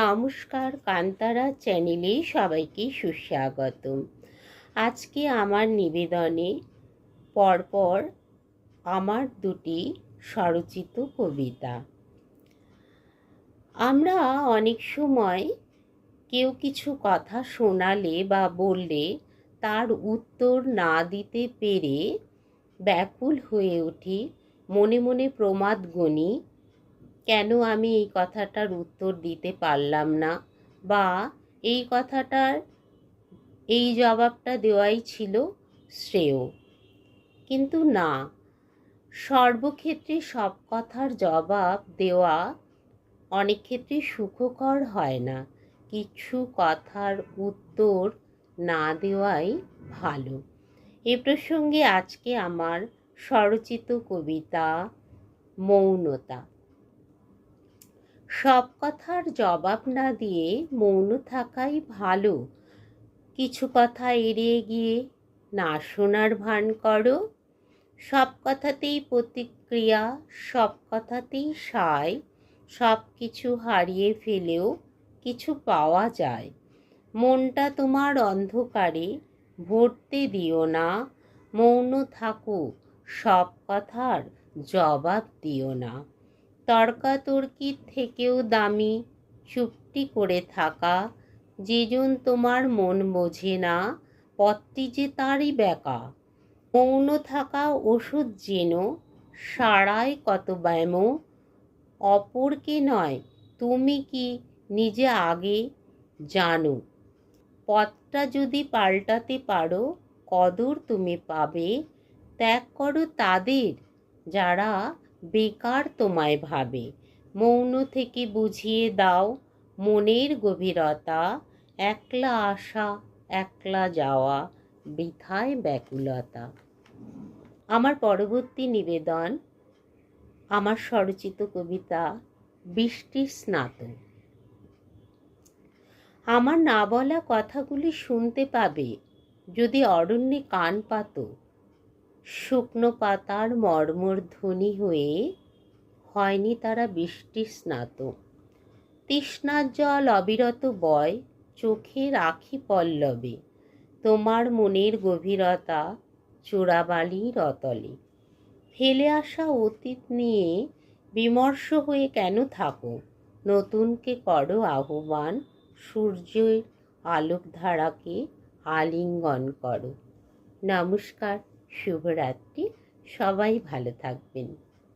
নমস্কার কান্তারা চ্যানেলে সবাইকে সুস্বাগতম। আজকে আমার নিবেদনে পরপর আমার দুটি স্বরচিত কবিতা। আমরা অনেক সময় কেউ কিছু কথা শোনালে বা বললে তার উত্তর না দিতে পেরে ব্যাকুল হয়ে উঠি, মনে মনে প্রমাদ গণি কেন আমি এই কথাটার উত্তর দিতে পারলাম না? বা এই কথাটার, এই জবাবটা দেওয়াই ছিল শ্রেয়। কিন্তু না, সর্বক্ষেত্রে সব কথার জবাব দেওয়া অনেক ক্ষেত্রে সুখকর হয় না। কিছু কথার উত্তর না দেওয়াই ভালো। এ প্রসঙ্গে আজকে আমার স্বরচিত কবিতা মৌনতা। সব কথার জবাব না দিয়ে মৌন থাকাই ভালো। কিছু কথা এড়িয়ে গিয়ে না শোনার ভান করো। সব কথাতেই প্রতিক্রিয়া, সব কথাতেই সায়। সব কিছু হারিয়ে ফেলেও কিছু পাওয়া যায়। মনটা তোমার অন্ধকারে ভরতে দিও না। মৌন থাকো, সব কথার জবাব দিও না। তর্কাতর্কির থেকেও দামি চুপটি করে থাকা যেজন তোমার মন বোঝে না, পথটি যে তারই ব্যাকা। মৌন থাকা ওষুধ যেন সারায় কত ব্যায়াম অপরকে নয়, তুমি কি নিজে আগে জানো। পথটা যদি পাল্টাতে পারো, কদর তুমি পাবে। ত্যাগ করো তাদের যারা বেকার তোমায় ভাবে। মৌন থেকে বুঝিয়ে দাও মনের গভীরতা। একলা আসা, একলা যাওয়া, বৃথায় ব্যাকুলতা। আমার পরবর্তী নিবেদন, আমার স্বরচিত কবিতা বৃষ্টির স্নাত। আমার না বলা কথাগুলি শুনতে পাবে যদি অরণ্যে কান পাতো। শুকনো পাতার মর্মর ধ্বনি হয়ে হয়নি তারা বৃষ্টি স্নাত। তৃষ্ণার জল অবিরত বয়, চোখের আখি পল্লবে। তোমার মনের গভীরতা চোরাবালির অতলে ফেলে আসা অতীত নিয়ে বিমর্ষ হয়ে কেন থাকো? নতুনকে করো আহ্বান, সূর্যের আলোকধারাকে আলিঙ্গন করো। নমস্কার। শুভরাত্রি। সবাই ভালো থাকবেন।